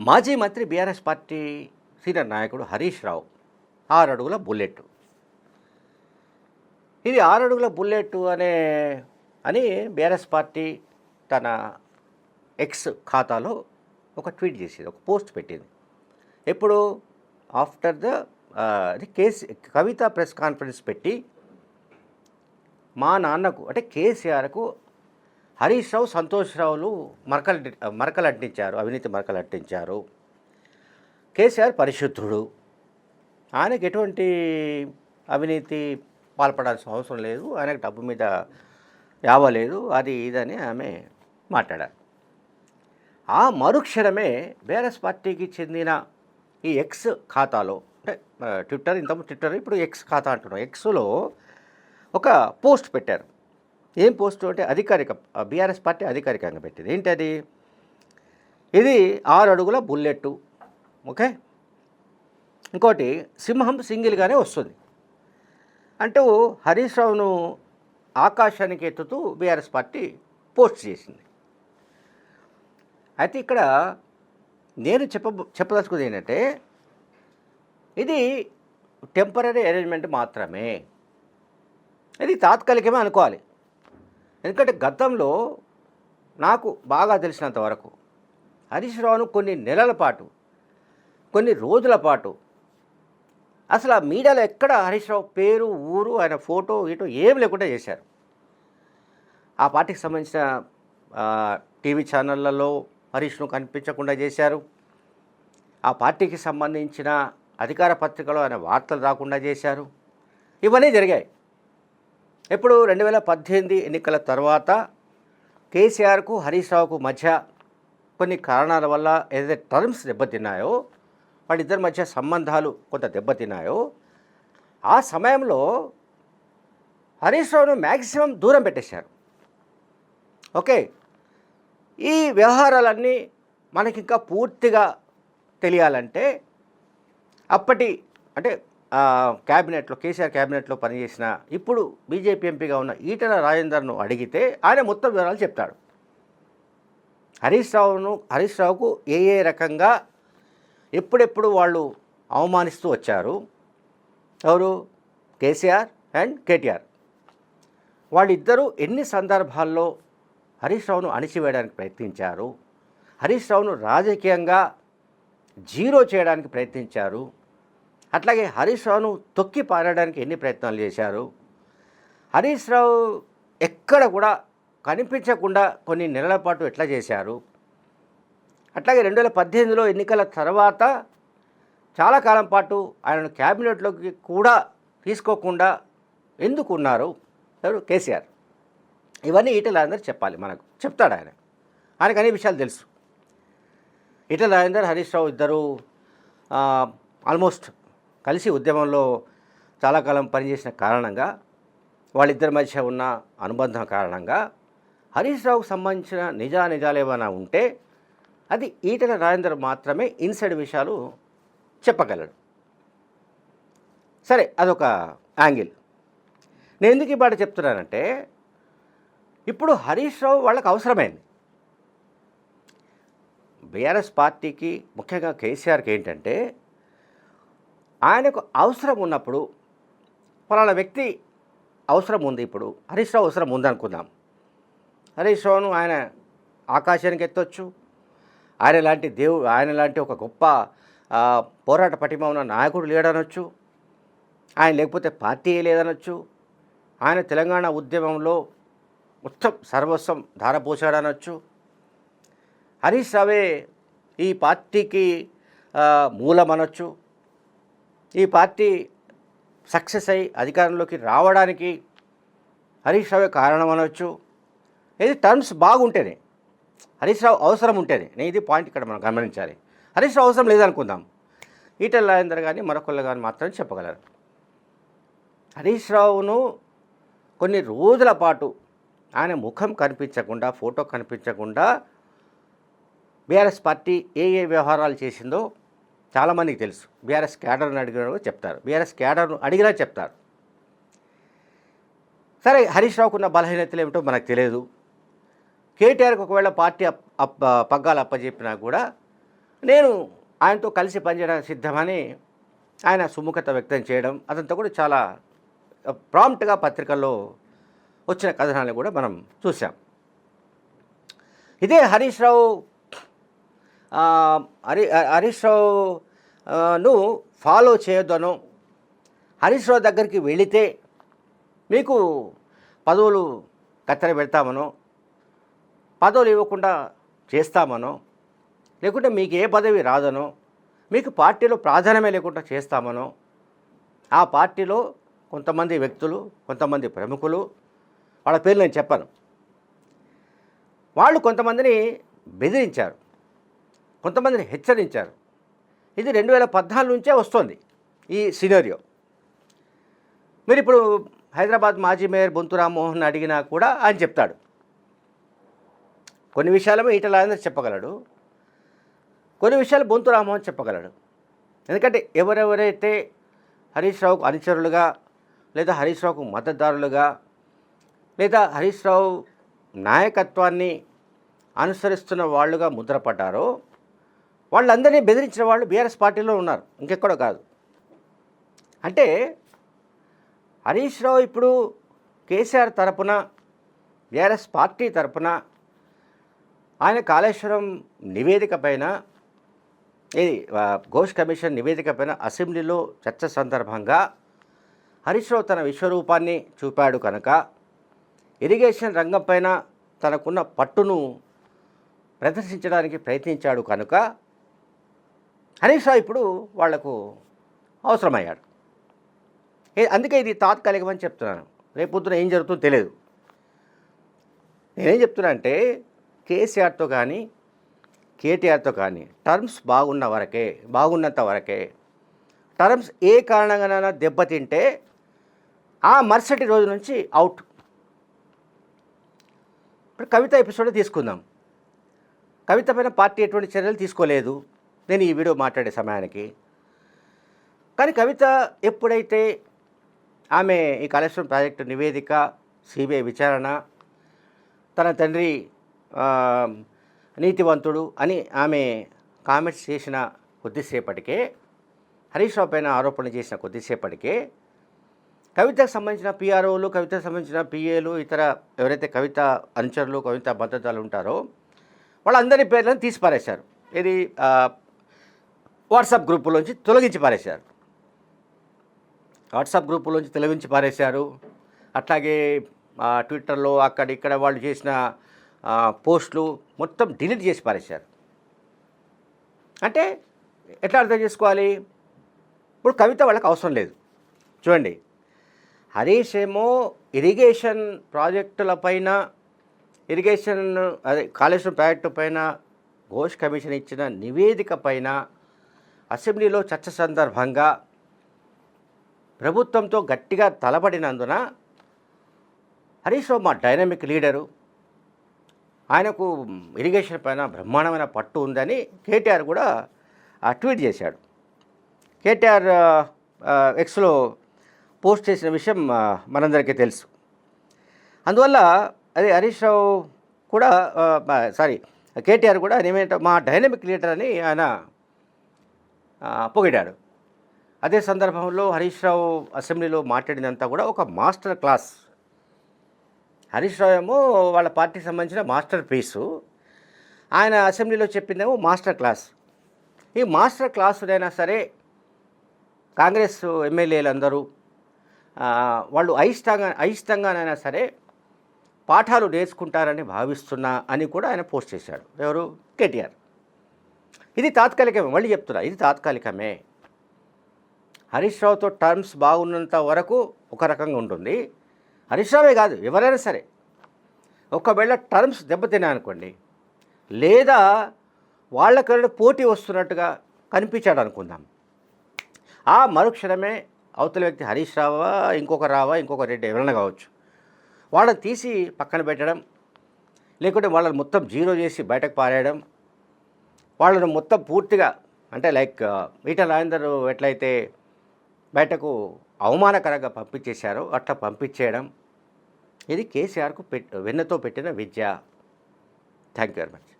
మాజీ మంత్రి BRS party senior నాయకుడు హరీష్ రావు ఆరు అడుగుల బుల్లెట్ ఇది ఆరు అడుగుల బుల్లెట్ అనే అని బీఆర్ఎస్ పార్టీ తన ఎక్స్ ఖాతాలో ఒక ట్వీట్ చేసింది ఒక పోస్ట్ పెట్టింది. ఎప్పుడు? ఆఫ్టర్ ద అది కేసీ కవిత ప్రెస్ కాన్ఫరెన్స్ పెట్టి మా నాన్నకు అంటే కేసీఆర్కు హరీష్ రావు సంతోష్ రావులు మరకలు మరకలు అంటించారు అవినీతి మరకలు అంటించారు కేసీఆర్ పరిశుద్ధుడు. ఆయనకు ఎటువంటి అవినీతి పాల్పడాల్సిన అవసరం లేదు. ఆయనకు డబ్బు మీద యావ లేదు. అది ఇదని ఆమె మాట్లాడారు. ఆ మరుక్షణమే బీఆర్ఎస్ పార్టీకి చెందిన ఈ ఎక్స్ ఖాతాలో అంటే ట్విట్టర్ ఇంతకుముందు ట్విట్టర్ ఇప్పుడు ఎక్స్ ఖాతా అంటున్నాం. ఎక్స్లో ఒక పోస్ట్ పెట్టారు. ఏం పోస్టు అంటే అధికారిక బీఆర్ఎస్ పార్టీ అధికారికంగా పెట్టింది. ఏంటది? ఇది ఆరు అడుగుల బుల్లెట్ ఓకే? ఇంకోటి సింహం సింగిల్గానే వస్తుంది. అంటూ హరీష్ రావును ఆకాశానికి ఎత్తుతూ బీఆర్ఎస్ పార్టీ పోస్ట్ చేసింది. అయితే ఇక్కడ నేను చెప్ప చెప్పదలుచుకుంది ఏంటంటే ఇది టెంపరీ అరేంజ్మెంట్ మాత్రమే. ఇది తాత్కాలికమే అనుకోవాలి. ఎందుకంటే గతంలో నాకు బాగా తెలిసినంత వరకు హరీష్ రావును కొన్ని నెలల పాటు కొన్ని రోజుల పాటు అసలు ఆ మీడియాలో ఎక్కడ హరీష్ రావు పేరు ఊరు ఆయన ఫోటో ఇటో ఏం లేకుండా చేశారు. ఆ పార్టీకి సంబంధించిన టీవీ ఛానళ్ళలో హరీష్ను కనిపించకుండా చేశారు. ఆ పార్టీకి సంబంధించిన అధికార పత్రికలో ఆయన వార్తలు రాకుండా చేశారు. ఇవన్నీ జరిగాయి. ఇప్పుడు రెండు వేల పద్దెనిమిది ఎన్నికల తర్వాత కేసీఆర్కు హరీష్ రావుకు మధ్య కొన్ని కారణాల వల్ల ఏదైతే టర్మ్స్ దెబ్బతిన్నాయో వాళ్ళిద్దరి మధ్య సంబంధాలు కొంత దెబ్బతిన్నాయో ఆ సమయంలో హరీష్ రావును మ్యాక్సిమం దూరం పెట్టేశారు. ఓకే ఈ వ్యవహారాలన్నీ మనకి ఇంకా పూర్తిగా తెలియాలంటే అప్పటి అంటే క్యాబినెట్లో కేసీఆర్ క్యాబినెట్లో పనిచేసిన ఇప్పుడు బీజేపీ ఎంపీగా ఉన్న ఈటల రాజేందర్ను అడిగితే ఆయన మొత్తం వివరాలు చెప్తాడు. హరీష్ రావును హరీష్ రావుకు ఏ ఏ రకంగా ఎప్పుడెప్పుడు వాళ్ళు అవమానిస్తూ వచ్చారు? ఎవరు? KCR and KTR. వాళ్ళిద్దరూ ఎన్ని సందర్భాల్లో హరీష్ రావును అణిచివేయడానికి ప్రయత్నించారు? హరీష్ రావును రాజకీయంగా జీరో చేయడానికి ప్రయత్నించారు? అట్లాగే హరీష్ రావును తొక్కి పారడానికి ఎన్ని ప్రయత్నాలు చేశారు? హరీష్ రావు ఎక్కడ కూడా కనిపించకుండా కొన్ని నెలల పాటు ఎట్లా చేశారు? అట్లాగే రెండు వేల పద్దెనిమిదిలో ఎన్నికల తర్వాత చాలా కాలం పాటు ఆయనను క్యాబినెట్లోకి కూడా తీసుకోకుండా ఎందుకు ఉన్నారు ఎవరు? కేసీఆర్. ఇవన్నీ ఈటల రాజేందర్ చెప్పాలి మనకు. చెప్తాడు ఆయన. ఆయనకు అన్ని విషయాలు తెలుసు. ఈటల రాజేందర్ హరీష్ రావు ఇద్దరు ఆల్మోస్ట్ కలిసి ఉద్యమంలో చాలా కాలం పనిచేసిన కారణంగా వాళ్ళిద్దరి మధ్య ఉన్న అనుబంధం కారణంగా హరీష్ రావుకు సంబంధించిన నిజా నిజాలు ఏమైనా ఉంటే అది ఈటల రాజేందర్ మాత్రమే ఇన్సైడ్ విషయాలు చెప్పగలడు. సరే అదొక యాంగిల్. నేను ఎందుకు ఈ మాట చెప్తున్నానంటే ఇప్పుడు హరీష్ రావు వాళ్ళకి అవసరమైంది. బీఆర్ఎస్ పార్టీకి ముఖ్యంగా కేసీఆర్కి ఏంటంటే ఆయనకు అవసరం ఉన్నప్పుడు ఫలానా వ్యక్తి అవసరం ఉంది ఇప్పుడు. హరీష్ రావు అవసరం ఉందనుకుందాం హరీష్ రావును ఆయన ఆకాశానికి ఎత్తొచ్చు. ఆయన లాంటి దేవు ఆయన లాంటి ఒక గొప్ప పోరాట పటిమ ఉన్న నాయకుడు లేడనొచ్చు. ఆయన లేకపోతే పార్టీ లేదనొచ్చు. ఆయన తెలంగాణ ఉద్యమంలో మొత్తం సర్వస్వం ధారపోసాడనొచ్చు హరీష్ రావే ఈ పార్టీకి మూలమనొచ్చు. మూలం అనొచ్చు పార్టీ సక్సెస్ అయి అధికారంలోకి రావడానికి హరీష్ రావే కారణం అనవచ్చు ఇది టర్మ్స్ బాగుంటేనే హరీష్ రావు అవసరం ఉంటేనే నేను ఇది పాయింట్ ఇక్కడ మనం గమనించాలి. హరీష్ రావు అవసరం లేదనుకుందాం. ఈటల రాజేందర్ కానీ మరొకళ్ళు కానీ మాత్రం చెప్పగలరు. హరీష్ రావును కొన్ని రోజుల పాటు ఆయన ముఖం కనిపించకుండా ఫోటో కనిపించకుండా బీఆర్ఎస్ పార్టీ ఏ ఏ వ్యవహారాలు చేసిందో చాలామందికి తెలుసు. బీఆర్ఎస్ క్యాడర్ని అడిగినా కూడా చెప్తారు. బీఆర్ఎస్ క్యాడర్ను అడిగినా చెప్తారు. సరే హరీష్ రావుకు ఉన్న బలహీనతలు ఏమిటో మనకు తెలియదు. కేటీఆర్కి ఒకవేళ పార్టీ అప్ అప్ పగ్గాలు అప్పచెప్పినా కూడా నేను ఆయనతో కలిసి పనిచేయడానికి సిద్ధమని ఆయన సుముఖత వ్యక్తం చేయడం అదంతా కూడా చాలా ప్రాంప్ట్గా పత్రికల్లో వచ్చిన కథనాన్ని కూడా మనం చూసాం ఇదే హరీష్ రావు హరి హరీష్ రావును ఫాలో చేయొద్దను హరీష్ రావు దగ్గరికి వెళితే మీకు పదవులు కత్తెర పెడతామను. పదవులు ఇవ్వకుండా చేస్తామనో. లేకుంటే మీకు ఏ పదవి రాదనో. మీకు పార్టీలో ప్రాధాన్యమే లేకుండా చేస్తామనో. ఆ పార్టీలో కొంతమంది వ్యక్తులు కొంతమంది ప్రముఖులు వాళ్ళ పేర్లు నేను చెప్పను. వాళ్ళు కొంతమందిని బెదిరించారు. కొంతమందిని హెచ్చరించారు. ఇది రెండు వేల పద్నాలుగు నుంచే వస్తుంది ఈ సినరియో. మీరు ఇప్పుడు హైదరాబాద్ మాజీ మేయర్ బొంతు రామ్మోహన్ అడిగినా కూడా ఆయన చెప్తాడు. కొన్ని విషయాలమే ఈటల రాజేందర్ చెప్పగలడు. కొన్ని విషయాలు బొంతు రామ్మోహన్ చెప్పగలడు. ఎందుకంటే ఎవరెవరైతే హరీష్ రావుకు అనుచరులుగా లేదా హరీష్ రావుకు మద్దతుదారులుగా లేదా హరీష్ రావు నాయకత్వాన్ని అనుసరిస్తున్న వాళ్ళుగా ముద్రపడ్డారో వాళ్ళందరినీ బెదిరించిన వాళ్ళు బీఆర్ఎస్ పార్టీలో ఉన్నారు. ఇంకెక్కడో కాదు. అంటే హరీష్ రావు ఇప్పుడు కేసీఆర్ తరపున బీఆర్ఎస్ పార్టీ తరపున ఆయన కాళేశ్వరం నివేదిక పైన ఇది ఘోష్ కమిషన్ నివేదిక పైన అసెంబ్లీలో చర్చ సందర్భంగా హరీష్ రావు తన విశ్వరూపాన్ని చూపాడు కనుక ఇరిగేషన్ రంగం పైన తనకున్న పట్టును ప్రదర్శించడానికి ప్రయత్నించాడు కనుక హరీష్ రావు ఇప్పుడు వాళ్ళకు అవసరమయ్యాడు. అందుకే ఇది తాత్కాలికమని చెప్తున్నాను. రేపు పొద్దున ఏం జరుగుతుందో తెలియదు నేనేం చెప్తున్నా అంటే కేసీఆర్తో కానీ కేటీఆర్తో కానీ టర్మ్స్ బాగున్న వరకే బాగున్నంత వరకే టర్మ్స్ ఏ కారణంగానైనా దెబ్బతింటే ఆ మరుసటి రోజు నుంచి అవుట్. ఇప్పుడు కవిత ఎపిసోడ్ తీసుకుందాం. కవిత పైన పార్టీ ఎటువంటి చర్యలు తీసుకోలేదు. నేను ఈ వీడియో మాట్లాడే సమయానికి. కానీ కవిత ఎప్పుడైతే ఆమె ఈ కాళేశ్వరం ప్రాజెక్టు నివేదిక సిబిఐ విచారణ తన తండ్రి నీతివంతుడు అని ఆమె కామెంట్స్ చేసిన కొద్దిసేపటికే హరీష్ రావు పైన ఆరోపణ చేసిన కొద్దిసేపటికే కవితకు సంబంధించిన పిఆర్ఓలు కవితకు సంబంధించిన పిఏలు ఇతర ఎవరైతే కవిత అనుచరులు కవిత భద్రతలు ఉంటారో వాళ్ళందరి పేర్లను తీసిపారేశారు. ఇది వాట్సాప్ గ్రూపులోంచి తొలగించి పారేశారు. వాట్సాప్ గ్రూపులోంచి తొలగించి పారేశారు. అట్లాగే ట్విట్టర్లో అక్కడ ఇక్కడ వాళ్ళు చేసిన పోస్టులు మొత్తం డిలీట్ చేసి పారేశారు. అంటే ఎట్లా అర్థం చేసుకోవాలి? ఇప్పుడు కవిత వాళ్ళకి అవసరం లేదు. చూడండి హరీష్ ఏమో ఇరిగేషన్ ప్రాజెక్టుల పైన ఇరిగేషన్ అదే కాళేశ్వరం ప్రాజెక్టు పైన ఘోష్ కమిషన్ ఇచ్చిన నివేదిక పైన అసెంబ్లీలో చర్చ సందర్భంగా ప్రభుత్వంతో గట్టిగా తలపడినందున హరీష్ రావు మా డైనమిక్ లీడరు. ఆయనకు ఇరిగేషన్ పైన బ్రహ్మాండమైన పట్టు ఉందని కేటీఆర్ కూడా ట్వీట్ చేశాడు. కేటీఆర్ ఎక్స్లో పోస్ట్ చేసిన విషయం మనందరికీ తెలుసు. అందువల్ల అది హరీష్ రావు కూడా సారీ కేటీఆర్ కూడా ఏమేంటో మా డైనమిక్ లీడర్ అని ఆయన పొగిడాడు. అదే సందర్భంలో హరీష్ రావు అసెంబ్లీలో మాట్లాడినంతా కూడా ఒక మాస్టర్ క్లాస్. హరీష్ రావు ఏమో వాళ్ళ పార్టీకి సంబంధించిన మాస్టర్ పీసు. ఆయన అసెంబ్లీలో చెప్పిందేమో మాస్టర్ క్లాస్. ఈ మాస్టర్ క్లాసులైనా సరే కాంగ్రెస్ ఎమ్మెల్యేలందరూ వాళ్ళు అయిష్టంగా అయిష్టంగానైనా సరే పాఠాలు నేర్చుకుంటారని భావిస్తున్నా అని కూడా ఆయన పోస్ట్ చేశాడు. ఎవరు? కేటీఆర్. ఇది తాత్కాలికమే మళ్ళీ చెప్తున్నా ఇది తాత్కాలికమే. హరీష్ రావుతో టర్మ్స్ బాగున్నంత వరకు ఒక రకంగా ఉంటుంది. హరీష్ రావే కాదు ఎవరైనా సరే. ఒకవేళ టర్మ్స్ దెబ్బతిన్నాయనుకోండి లేదా వాళ్ళకన్నా పోటీ వస్తున్నట్టుగా కనిపించాడు అనుకుందాం. ఆ మరుక్షణమే అవతల వ్యక్తి హరీష్ రావా ఇంకొక రావా ఇంకొక రెడ్డి ఎవరైనా కావచ్చు. వాళ్ళని తీసి పక్కన పెట్టడం లేకుంటే వాళ్ళని మొత్తం జీరో చేసి బయటకు పారేయడం వాళ్ళను మొత్తం పూర్తిగా అంటే లైక్ ఈటల రాజేందర్ ఎట్లయితే బయటకు అవమానకరంగా పంపించేశారో అట్లా పంపించేయడం ఇది కేసీఆర్కు పెట్ వెన్నతో పెట్టిన విద్య. Thank you very much